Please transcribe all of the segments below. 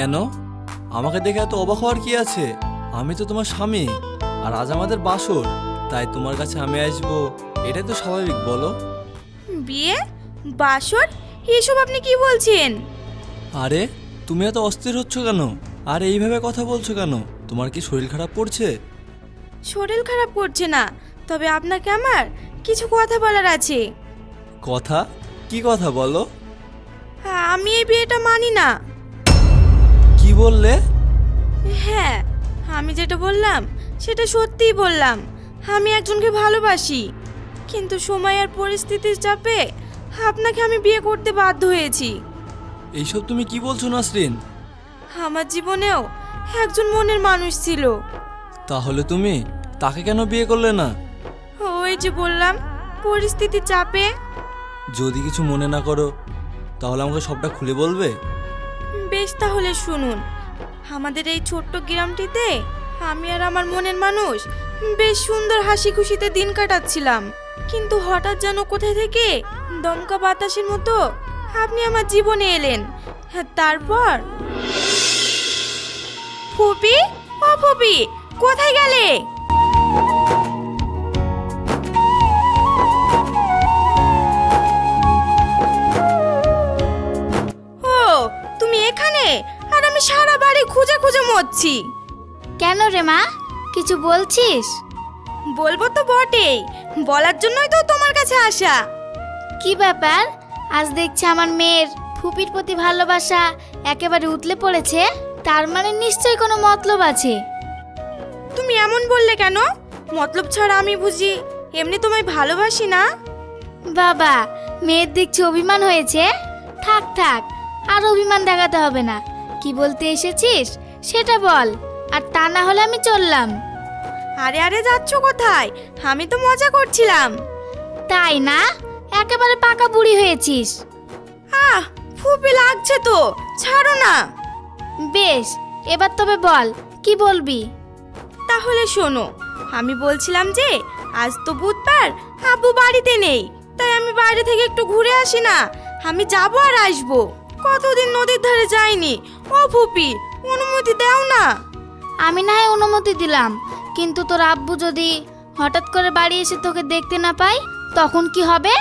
কেন? আমাকে দেখে এত অবাক হওয়ার কি আছে? আমি তো তোমার স্বামী আর আজ আমাদের বাসর তাই তোমার কাছে আমি আসব। এটাই তো স্বাভাবিক বলো। বিয়ে? বাসর? এসব আপনি কি বলছেন? আরে তুমি এত অস্থির হচ্ছ কেন? আর এইভাবে কথা বলছো কেন? তোমার কি শরীর খারাপ পড়ছে শরীর খারাপ করছে না তবে আপনাকে আমার কিছু কথা বলার আছে। কথা? কি কথা বলো? হ্যাঁ, আমি এই বিয়েটা মানি না। বললে? হ্যাঁ আমি যেটা বললাম সেটা সত্যিই বললাম। আমি একজনকে ভালোবাসি কিন্তু সময় আর পরিস্থিতির চাপে আপনাকে আমি বিয়ে করতে বাধ্য হয়েছি। এইসব তুমি কি বলছো নাসরিন? আমার জীবনেও একজন মনের মানুষ ছিল। তাহলে তুমি তাকে কেন বিয়ে করলে না? ওই যে বললাম পরিস্থিতির চাপে। যদি কিছু মনে না করো তাহলে আমাকে সবটা খুলে বলবে? বেশ তাহলে শুনুন। আমাদের এই ছোট্ট গ্রামটিতে আমি আর আমার মনের মানুষ বেশ সুন্দর হাসি খুশিতে দিন কাটাচ্ছিলাম। কিন্তু হঠাৎ যেন কোথায় থেকে দমকা বাতাসের মতো আপনি আমার জীবনে এলেন। হ্যাঁ, তারপর? ফুপি? ও ফুপি কোথায় গেলে? বাড়ি খুঁজে খুঁজে মরছি। কেন রে মা? কিছু বলছিস? বলব তো বটেই। বলার জন্যই তো তোমার কাছে আসা। কি ব্যাপার? আজ দেখছি আমার মেয়ের ফুপির প্রতি ভালোবাসা একেবারে উতলে পড়েছে। তার মানে নিশ্চয়ই কোনো মতলব আছে। তুমি এমন বললে কেন? মতলব ছাড়া আমি বুঝি এমনি তোমায় ভালোবাসি না? বাবা মেয়ের দেখছি অভিমান হয়েছে। থাক থাক আর অভিমান দেখাতে হবে না। কি বলতে এসেছিস? সেটা বল। আর তা না হলে আমি চললাম। আরে আরে যাচ্ছ কোথায়? আমি তো মজা করছিলাম। তাই না? একেবারে পাকা বুড়ি হয়েছিস। আহ ফুপি লাগছে তো। ছাড়ো না। বেশ এবার তবে বল কি বলবি? তাহলে শোনো আমি বলছিলাম যে আজ তো বুধবার আব্বু বাড়িতে নেই। তাই আমি বাইরে থেকে একটু ঘুরে আসি না। আমি যাব আর আসব। কতদিন নদীর ধারে যাইনি। ও ফুপি অনুমতি দাও না। আমি না হয় অনুমতি দিলাম কিন্তু তোর আব্বু যদি হঠাৎ করে বাড়ি এসে তোকে দেখতে না পাই তখন কি হবে?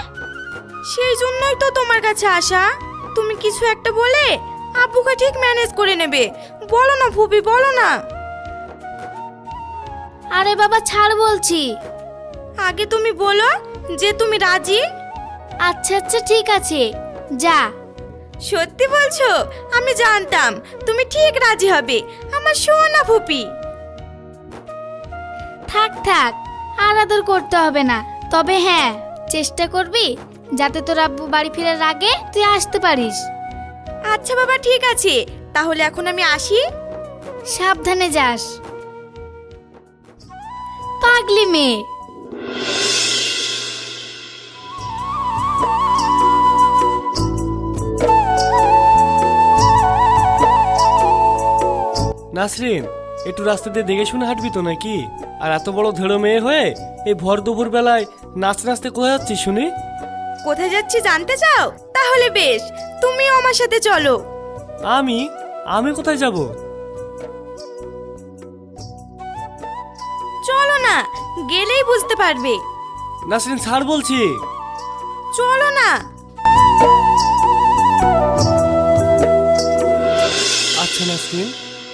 সেই জন্যই তো তোমার কাছে আসা। তুমি কিছু একটা বলে আব্বুকে ঠিক ম্যানেজ করে নেবে। বলো না ফুপি বলো না। আরে বাবা ছাড় বলছি। আগে তুমি বলো যে তুমি রাজি। আচ্ছা আচ্ছা ঠিক আছে। যা। সত্যি বলছো? আমি জানতাম। তুমি ঠিক রাজি হবে। আমার সোনা ফুপি। থাক থাক আর আদর করতে হবে না। তবে হ্যাঁ চেষ্টা করবি যাতে তোর আব্বু বাড়ি ফেরার আগে তুই আসতে পারিস। আচ্ছা বাবা ঠিক আছে। তাহলে এখন আমি আসি। সাবধানে যাস। পাগলি মেয়ে। নাসরিন একটু রাস্তা দিয়ে দেখে শুনে হাঁটবি তো নাকি? আর এত বড় ধেড়ো মেয়ে হয়ে এই ভর দুপুর বেলায় নাচতে নাচতে কোথায় যাচ্ছিস শুনি? কোথায় যাচ্ছি জানতে চাও? তাহলে বেশ তুমিও আমার সাথে চলো। আমি? আমি কোথায় যাব? চলো না গেলেই বুঝতে পারবে। নাসরিন ছাড় বলছি। চলো না। আচ্ছা নাসরিন।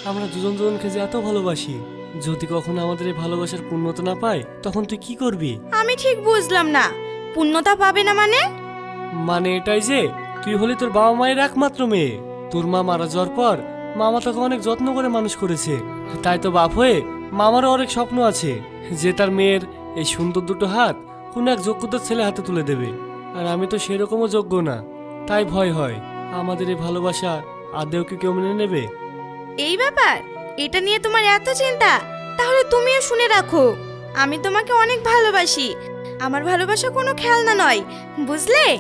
আমরা দুজন দুজনকে যে এত ভালোবাসি। যদি কখনো আমাদের এই ভালোবাসার পূর্ণতা না পাই তখন তুই কি করবি? আমি ঠিক বুঝলাম না। পূর্ণতা পাবে না মানে? মানে এটাই যে তুই হলি তোর বাবা মায়ের একমাত্র মেয়ে। তোর মা মারা যাওয়ার পর মামা তোকে অনেক যত্ন করে মানুষ করেছে। তাই তো বাপ হয়ে মামারও অনেক স্বপ্ন আছে যে তার মেয়ের এই সুন্দর দুটো হাত কোনো এক যোগ্যতার ছেলে হাতে তুলে দেবে। আর আমি তো সেরকমও যোগ্য না। তাই ভয় হয়। আমাদের এই ভালোবাসা আদেও কি কেউ মেনে নেবে? এই ব্যাপার? এটা নিয়ে তোমার এত চিন্তা? তাহলে তুমিও শুনে রাখো। আমি তোমাকে অনেক ভালোবাসি। আমার ভালোবাসা কোনো খেলনা নয় বুঝলে?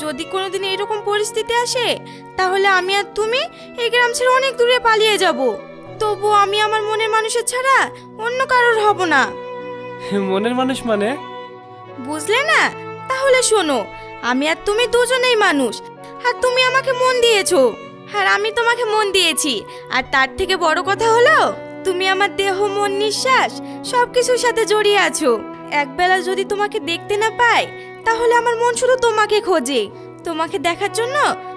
যদি কোনোদিন এরকম পরিস্থিতি আসে তাহলে আমি আর তুমি এই গ্রাম ছেড়ে অনেক দূরে পালিয়ে যাব। তবু আমি আমার মনের মানুষের ছাড়া অন্য কারোর হব না। মনের মানুষ মানে? বুঝলে না? তাহলে শোনো আমি আর তুমি দুজনেই মানুষ আর তুমি আমাকে মন দিয়েছ। আর আমি তোমাকে মন দিয়েছি। আর তার থেকে বড় কথা হলো, তুমি আমার দেহ, মন, নিঃশ্বাস সব কিছুর সাথে জড়িয়ে আছো। একবেলা যদি তোমাকে দেখতে না পাই, তাহলে আমার মন শুধু তোমাকে খোঁজে। তোমাকে দেখার জন্য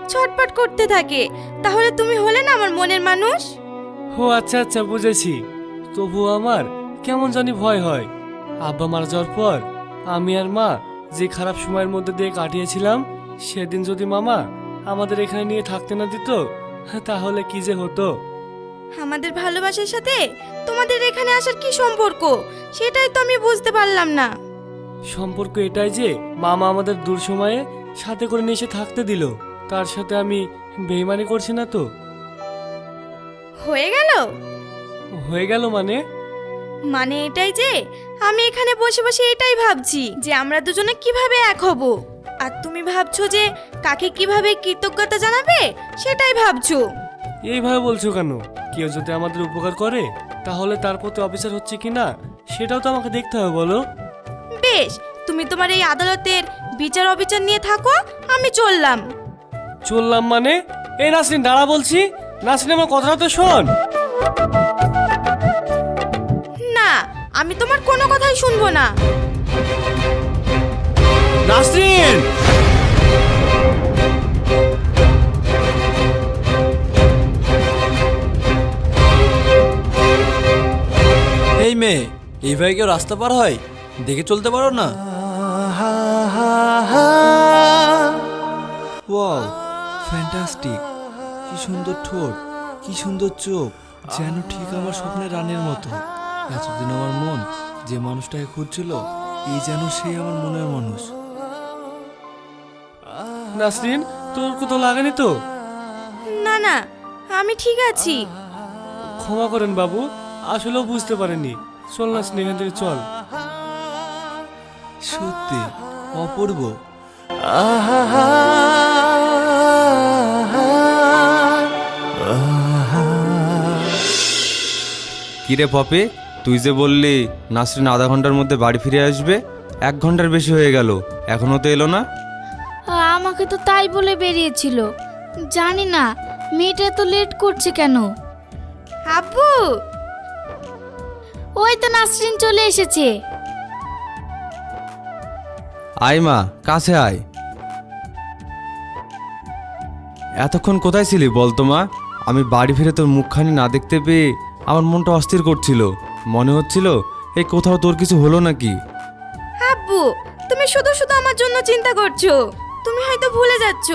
ছটপট করতে থাকে। তাহলে তুমি হলে না আমার মনের মানুষ? ও আচ্ছা আচ্ছা বুঝেছি। তবু আমার কেমন জানি ভয় হয়। আব্বা মারা যাওয়ার পর আমি আর মা যে খারাপ সময়ের মধ্যে দিয়ে কাটিয়েছিলাম, সেদিন যদি মামা আমাদের এখানে নিয়ে থাকতে না দিত? তাহলে কি যে হতো? আমাদের ভালোবাসার সাথে তোমাদের এখানে আসার কি সম্পর্ক? সেটাই তো আমি বুঝতে পারলাম না। সম্পর্ক এটাই যে মামা আমাদের দূর সময়ে সাথে করে নিয়ে এসে থাকতে দিল। তার সাথে আমি বেইমানি করছি না তো। হয়ে গেল? হয়ে গেল মানে? মানে এটাই যে আমি এখানে বসে বসে এটাই ভাবছি যে আমরা দুজনে কীভাবে এক হব। আর তুমি ভাবছ যে কাকে কীভাবে কৃতজ্ঞতা জানাবে? সেটাই ভাবছ। এইভাবে বলছো কেন? কেউ যদি আমাদের উপকার করে তাহলে তার প্রতি অফিসার হচ্ছে কি না সেটাও তো আমাকে দেখতে হবে বলো। বেশ তুমি তোমার এই আদালতের বিচার অবিচার নিয়ে থাকো আমি চললাম। চললাম মানে? এই নাসরিন দাঁড়া বলছি। নাসরিন আমার কথাটা তো শোন। না আমি তোমার কোনো কথাই শুনব না। নাসরিন! মেয়ে এইভাবে কেউ রাস্তা পার হয়? দেখে চলতে পারো না? Wow fantastic. কি সুন্দর ঠোঁট কি সুন্দর চোখ। যেন ঠিক আমার স্বপ্নের রানের মতো। এতদিন আমার মন যে মানুষটাকে খুঁজছিল এই যেন সেই আমার মনের মানুষ। নাসরিন তোর কোথাও লাগেনি তো? না না আমি ঠিক আছি। ক্ষমা করেন বাবু আসলেও বুঝতে পারেনি চল না থেকে চল। সত্যি অপূর্ব। কিরে পপি তুই যে বললি নাসরিন আধা ঘণ্টার মধ্যে বাড়ি ফিরে আসবে এক ঘণ্টার বেশি হয়ে গেল এখনও তো এলো না? আমাকে তো তাই বলে বেরিয়েছিল। জানি না মেয়েটা তো লেট করছে কেন? আব্বু! ওই তো নাসরিন চলে এসেছে। আয় মা কাছে আয়। এতক্ষণ কোথায় ছিলি বলতো মা? আমি বাড়ি ফিরে তোর মুখখানি না দেখতে পেয়ে আমার মনটা অস্থির করছিল। মনে হচ্ছিল এই কোথাও তোর কিছু হলো নাকি? আব্বু তুমি শুধু শুধু আমার জন্য চিন্তা করছ। তুমি হয়তো ভুলে যাচ্ছ।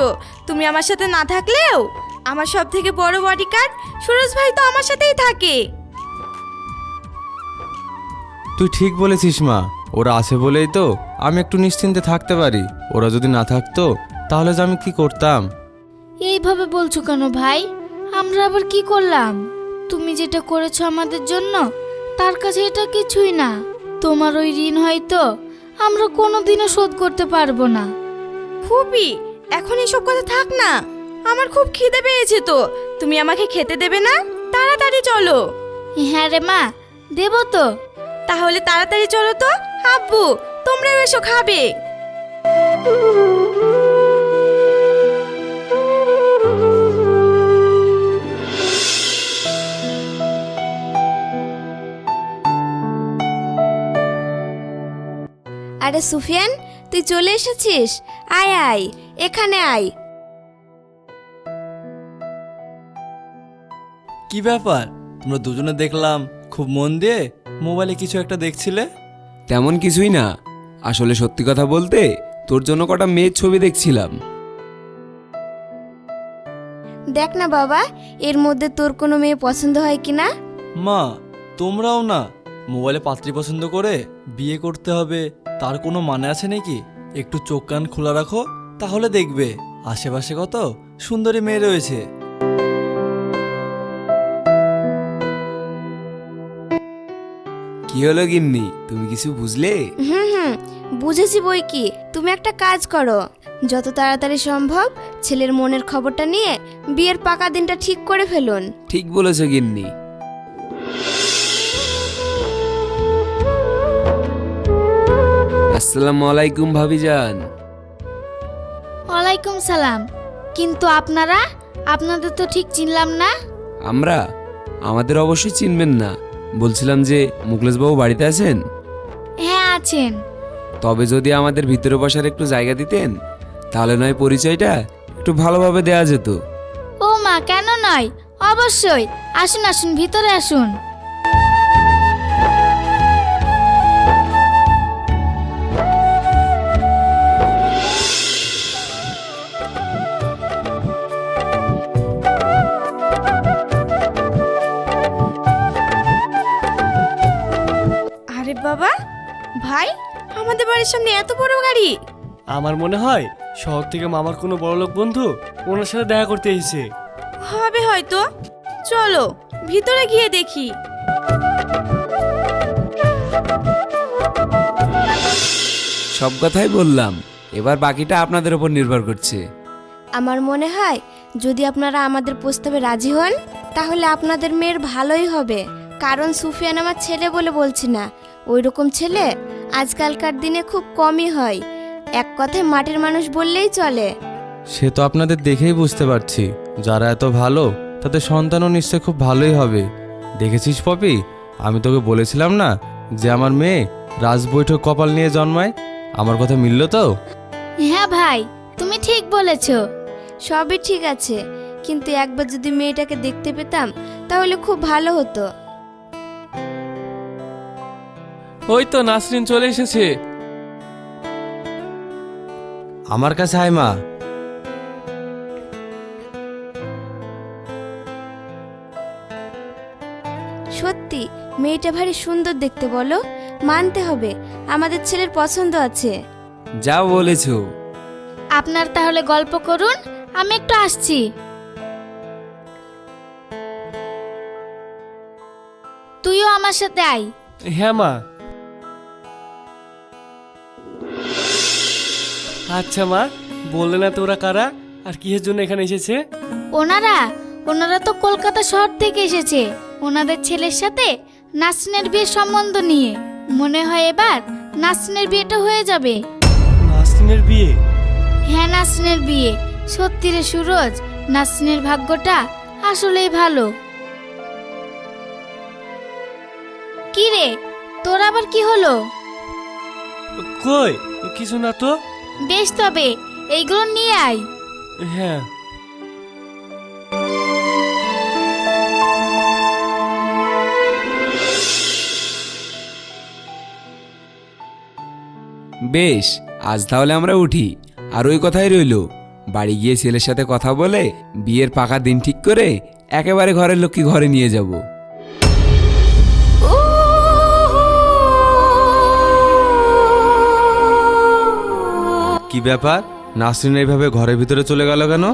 তুমি আমার সাথে না থাকলেও আমার সব থেকে বড় বডি গার্ড সুরজ ভাই তো আমার সাথেই থাকে। তুই ঠিক বলেছিস মা। ওরা আছে বলেই তো আমি একটু নিশ্চিন্তে থাকতে পারি। ওরা যদি না থাকতো তাহলে যে আমি কি করতাম? এইভাবে বলছো কেন ভাই? আমরা আবার কি করলাম? তুমি যেটা করেছ আমাদের জন্য তার কাছে এটা কিছুই না। তোমার ওই ঋণ হয়তো আমরা কোনোদিনও শোধ করতে পারব না। খুবই এখন এসব কথা থাক না। আমার খুব খিদে পেয়েছে তো। তুমি আমাকে খেতে দেবে না? তাড়াতাড়ি চলো। হ্যাঁ রে মা দেবো তো। তাহলে তাড়াতাড়ি চলো তো। আব্বু, তোমরাও এসো খাবে। আরে সুফিয়ান, তুই চলে এসেছিস? আয় আয়, এখানে আয়। কি ব্যাপার? তোমরা দুজনে দেখলাম, খুব মন দিয়ে? মোবাইলে কিছু একটা দেখছিলে? তেমন কিছুই না। আসলে সত্যি কথা বলতে তোর জন্য কটা মেয়ের ছবি দেখছিলাম। দেখ না বাবা এর মধ্যে তোর কোনো মেয়ে পছন্দ হয় কি না? মা তোমরাও না। মোবাইলে পাত্রী পছন্দ করে বিয়ে করতে হবে তার কোনো মানে আছে নাকি? একটু চোখ কান খোলা রাখো তাহলে দেখবে। আশেপাশে কত সুন্দরী মেয়ে রয়েছে। কি হলো গিন্নি? তুমি কিছু বুঝলে? হুম হুম বুঝেছি বই কি। তুমি একটা কাজ করো। যত তাড়াতাড়ি সম্ভব ছেলের মনের খবরটা নিয়ে বিয়ের পাকা দিনটা ঠিক করে ফেলুন। ঠিক বলেছ গিন্নি। আসসালামু আলাইকুম ভাবিজান ওয়ালাইকুম সালাম। কিন্তু আপনারা? আপনাদের তো ঠিক চিনলাম না। আমরা? আমাদের অবশ্যই চিনবেন না। বলছিলাম যে মুকলেশবাবু বাড়িতে আছেন? হ্যাঁ আছেন। তবে যদি আমাদের ভিতরে বসার একটু জায়গা দিতেন তাহলে নয় পরিচয়টা একটু ভালোভাবে দেয়া যেত। ও মা কেন নয়? অবশ্যই। আসুন আসুন ভিতরে আসুন। ভাই? আমাদের বাড়ির সামনে এত বড় গাড়ি। আমার মনে হয় শহর থেকে মামার কোনো বড়লোক বন্ধু ওনার সাথে দেখা করতে এসেছে। হবে হয়তো। চলো ভিতরে গিয়ে দেখি। সব কথাই বললাম। এবার বাকিটা আপনাদের উপর নির্ভর করছে। আমার মনে হয় যদি আপনারা আমাদের প্রস্তাবে রাজি হন তাহলে আপনাদের মেয়ের ভালোই হবে। কারণ সুফিয়ান আমার ছেলে বলে বলছি না। ওই রকম ছেলে আজকালকার দিনে খুব কমই হয়। এক কথায় মাটির মানুষ বললেই চলে। সে তো আপনাদের দেখেই বুঝতে পারছি। যারা এত ভালো তাদের সন্তানও নিশ্চয় খুব ভালোই হবে। দেখেছিস পপি? আমি তোকে বলেছিলাম না যে আমার মেয়ে রাজবৈঠক কপাল নিয়ে জন্মায়? আমার কথা মিলল তো? হ্যাঁ ভাই তুমি ঠিক বলেছ। সবই ঠিক আছে। কিন্তু একবার যদি মেয়েটাকে দেখতে পেতাম তাহলে খুব ভালো হতো। ওই তো নাসরিন চলে এসেছে। আমার কাছে আয় মা। সত্যি মেয়েটা ভারী সুন্দর দেখতে বলো। মানতে হবে আমাদের ছেলের পছন্দ আছে। যা বলেছ। আপনার তাহলে গল্প করুন আমি একটু আসছি। তুইও আমার সাথে আয়। হ্যাঁ মা। আচ্ছা মা। বললে না তো ওরা কারা? আর কিসের জন্য এখানে এসেছে? ওনারা? ওনারা তো কলকাতা শহর থেকে এসেছে। ওনাদের ছেলের সাথে নাসরিনের বিয়ের সম্বন্ধ নিয়ে। মনে হয় এবার নাসরিনের বিয়েটা হয়ে যাবে। নাসরিনের বিয়ে? হ্যাঁ নাসরিনের বিয়ে। সত্যি রে সুরজ নাসরিনের ভাগ্যটা আসলেই ভালো। কি রে? তোর আবার কি হলো? কই? কিছু না তো। বেশ তবে এইগুলো নিয়ে আয়। হ্যাঁ। বেশ আজ তাহলে আমরা উঠি। আর ওই কথাই রইল। বাড়ি গিয়ে ছেলের সাথে কথা বলে বিয়ের পাকা দিন ঠিক করে একেবারে ঘরের লোককে ঘরে নিয়ে যাব। কি ব্যাপার? নাসরিন এইভাবে ঘরের ভিতরে চলে গেল কেন?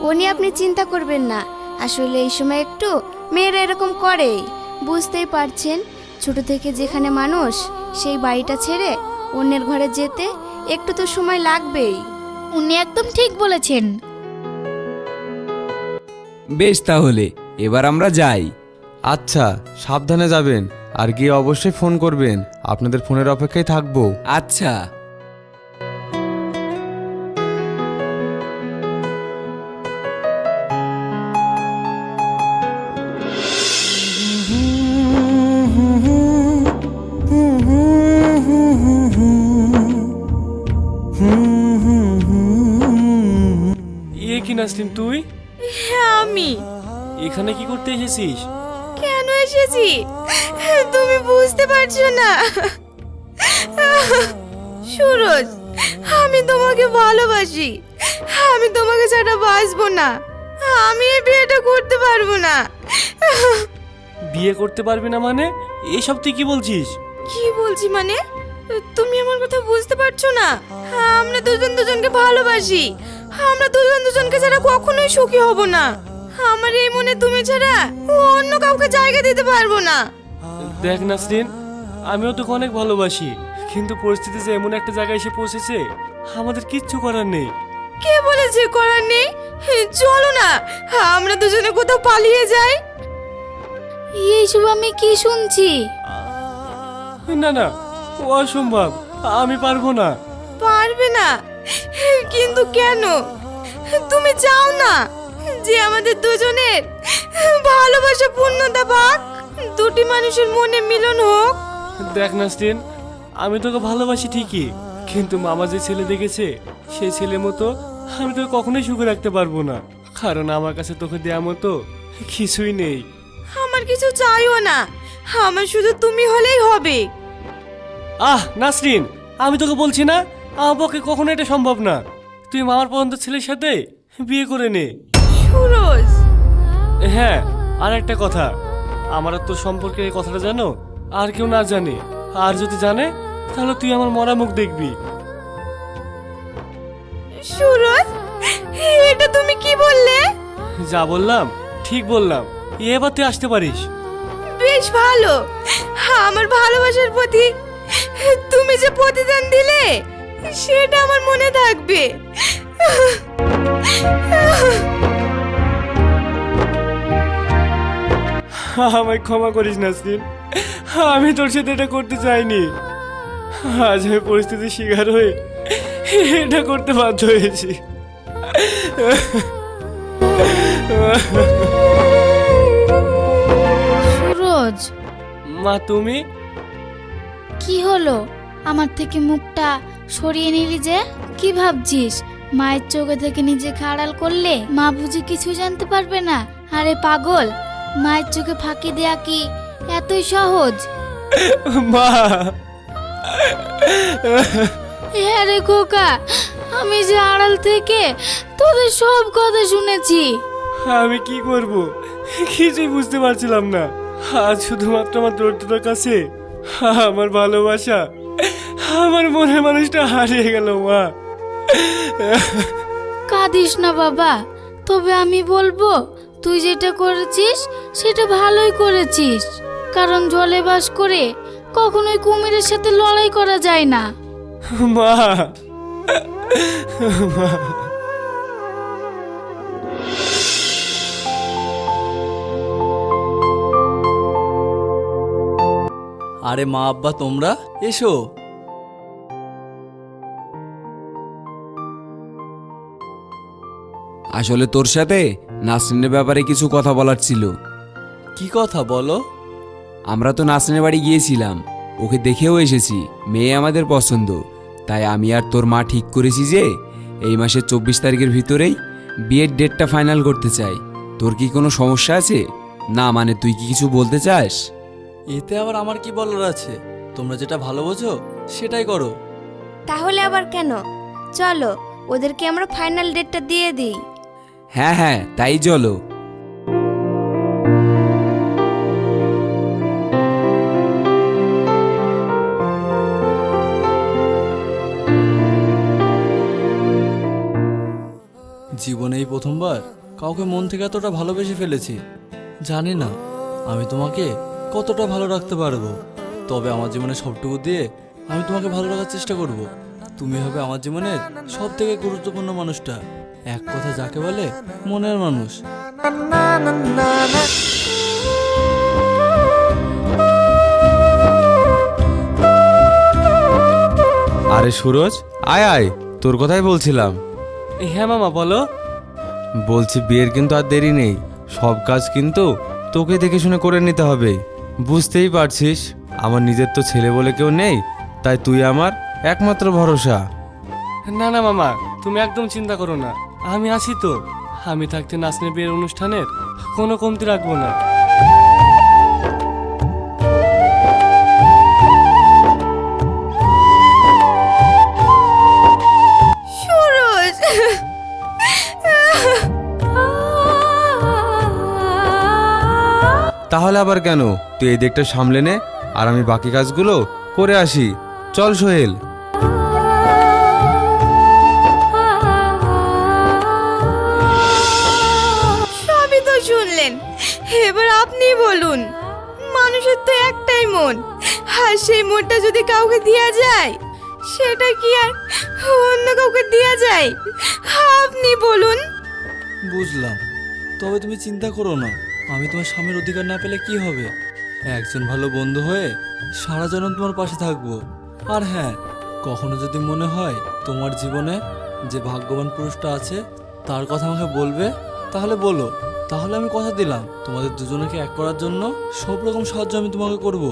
ও নিয়ে আপনি চিন্তা করবেন না। আসলে এই সময় একটু মেয়েরা এরকম করে। বুঝতেই পারছেন ছোট থেকে যেখানে মানুষ সেই বাড়িটা ছেড়ে অন্যের ঘরে যেতে একটু তো সময় লাগবেই। উনি একদম ঠিক বলেছেন। বেশ তাহলে এবার আমরা যাই। আচ্ছা সাবধানে যাবেন আর গিয়ে অবশ্যই ফোন করবেন। আপনাদের ফোনের অপেক্ষায় থাকব। আচ্ছা। নাসরিন তুই? হ্যাঁ আমি। এখানে কি করতে এসেছিস? কেন এসেছি? তুমি বুঝতে পারছ না। সুরজ আমি তোমাকে ভালোবাসি। আমি তোমাকে ছাড়া বাঁচবো না। আমি এই বিয়েটা করতে পারব না। বিয়ে করতে পারবি না মানে? এসব তুই কি বলছিস? কি বলছি মানে? তুমি আমার কথা বুঝতে পারছ না? আমরা দুজন দুজনকে ভালোবাসি। আমরা দুজন দুজনকে ছাড়া কখনোই সুখী হব না। আমার এই মনে তুমি ছাড়া অন্য কাউকে জায়গা দিতে পারব না। দেখ নাসরিন আমিও তোকে অনেক ভালোবাসি কিন্তু পরিস্থিতি যে এমন একটা জায়গায় এসে পৌঁছেছে আমাদের কিচ্ছু করার নেই। কে বলেছে করার নেই? চলো না আমরা দুজনে কোথাও পালিয়ে যাই। এইসব আমি কি শুনছি? না না অসম্ভব আমি পারব না। পারবে না। কিন্তু কেন? তুমি চাও না যে আমাদের দুজনের ভালোবাসা পূর্ণতা পাক? দুটি মানুষের মনে মিলন হোক। দেখ নাসরিন আমি তোকে ভালোবাসি ঠিকই কিন্তু মামা যে ছেলে দেখেছে সেই ছেলে মতো আমি তোকে কখনোই সুখে রাখতে পারব না। কারণ আমার কাছে তোকে দেওয়ার মতো কিছুই নেই। আমার কিছু চাইও না। আমার শুধু তুমি হলেই হবে। আহ নাসরিন আমি তোকে বলছি না আমার পক্ষে কখনো এটা সম্ভব না? তুই মামার পর্যন্ত ছেলের সাথে বিয়ে করে নে। সুরজ! হ্যাঁ আর একটা কথা। আমার আর তোর সম্পর্কে এই কথাটা জানো? আর কেউ না জানে। আর যদি জানে তাহলে তুই আমার মরা মুখ দেখবি। সুরজ এটা তুমি কি বললে? যা বললাম ঠিক বললাম। এবার তুই আসতে পারিস। বেশ ভালো। আমার ভালোবাসার প্রতি তুমি যে প্রতিদান দিলে সেটা আমার মনে থাকবে। আমায় ক্ষমা করিস নাসরিন। আমি তোর সাথে এটা করতে চাইনি। আজ আমি পরিস্থিতির শিকার হয়ে এটা করতে বাধ্য হয়েছি। সুরজ। মা তুমি? কি হলো? আমার থেকে মুখটা সরিয়ে নিলি যে? কি ভাবছিস? মায়ের চোখে থেকে নিজেকে আড়াল করলে মা বুঝি কিছু জানতে পারবে না? আরে পাগল মায়ের চোখে ফাঁকি দেয়া কি এতই সহজ? মা! হ্যাঁ রে খোকা আমি যে আড়াল থেকে তোদের সব কথা শুনেছি। আমি কি করব? কিছুই বুঝতে পারছিলাম না। আজ শুধুমাত্র আমার দরিদ্রতার কাছে আমার ভালোবাসা আমার মনের মানুষটা হারিয়ে গেল মা। কাঁদিস না বাবা তবে আমি বলব তুই যেটা করেছিস সেটা ভালোই করেছিস। কারণ জলে বাস করে কখনোই কুমিরের সাথে লড়াই করা যায় না। মা। আরে মা আব্বা তোমরা? এসো। আসলে তোর সাথে নাসরিনের ব্যাপারে কিছু কথা বলার ছিল। কি কথা বলো? আমরা তো নাসরিনের বাড়ি গিয়েছিলাম। ওকে দেখেও এসেছি। মেয়ে আমাদের পছন্দ। তাই আমি আর তোর মা ঠিক করেছি যে এই মাসের চব্বিশ তারিখের ভিতরেই বিয়ের ডেটটা ফাইনাল করতে চাই। তোর কি কোনো সমস্যা আছে? না মানে তুই কি কিছু বলতে চাস? এতে আবার আমার কি বলার আছে? তোমরা যেটা ভালো বোঝো সেটাই করো। তাহলে আবার কেন? চলো ওদেরকে আমরা ফাইনাল ডেটটা দিয়ে দিই। হ্যাঁ হ্যাঁ তাই চলো। জীবনে এই প্রথমবার কাউকে মন থেকে এতটা ভালোবেসে ফেলেছি। জানি না, আমি তোমাকে কতটা ভালো রাখতে পারব। তবে আমার জীবনে সবটুকু দিয়ে আমি তোমাকে ভালো রাখার চেষ্টা করব। তুমি হবে আমার জীবনের সব থেকে গুরুত্বপূর্ণ মানুষটা। এক কথা যাকে বলে মনের মানুষ। আরে সুরজ আয় আয় তোর কথাই বলছিলাম। হ্যাঁ মামা বলো। বলছি বিয়ের কিন্তু আর দেরি নেই সব কাজ কিন্তু তোকে দেখে শুনে করে নিতে হবে। বুঝতেই পারছিস আমার নিজের তো ছেলে বলে কেউ নেই তাই তুই আমার একমাত্র ভরসা। না না মামা তুমি একদম চিন্তা করো না। আমি আছি তো। আমি থাকতে নাচনের বিয়ের অনুষ্ঠানের কোনো কমতি রাখব না। তাহলে আবার কেন? তুই এই দিকটা সামলে নে আর আমি বাকি কাজগুলো করে আসি। চল সোহেল। এবার আপনি বলুন, মানুষের তো একটাই মন। আর সেই মনটা যদি কাউকে দেওয়া যায়, সেটা কি আর অন্য কাউকে দেওয়া যায়? আপনি বলুন। বুঝলাম। তবে তুমি চিন্তা করো না। আমি তোমার স্বামীর অধিকার না পেলে কি হবে? একজন ভালো বন্ধু হয়ে সারা জনম তোমার পাশে থাকব। আর হ্যাঁ কখনো যদি মনে হয় তোমার জীবনে যে ভাগ্যবান পুরুষটা আছে, তার কথা আমাকে বলবে, তাহলে বলো। তাহলে আমি কথা দিলাম। তোমাদের দুজনকে এক করার জন্য সব রকম সাহায্য আমি তোমাকে করব।